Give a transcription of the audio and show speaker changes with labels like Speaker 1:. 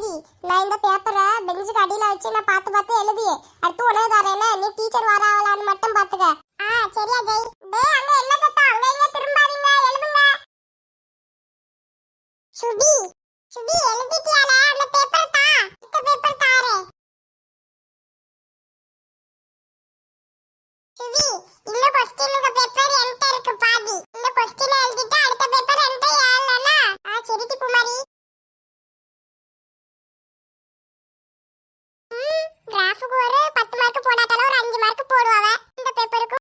Speaker 1: அழகி நான் இந்த பேப்பரை பெஞ்சுக்கு அடியில வச்சு நான் பார்த்து பார்த்து எழுதியே அடுத்து உனக்கு தரேல நீ டீச்சர் வராவலான்னு மட்டும் பாத்துக்க ஆ சரியா ஜெய். டேய் அங்க என்ன சத்தம் அங்க எங்க திரும்பாதீங்க? எழுதுங்க. சுபி சுபி எழுதிட்டியால அந்த பேப்பர் தா. இந்த பேப்பர் தாரே சுபி இந்த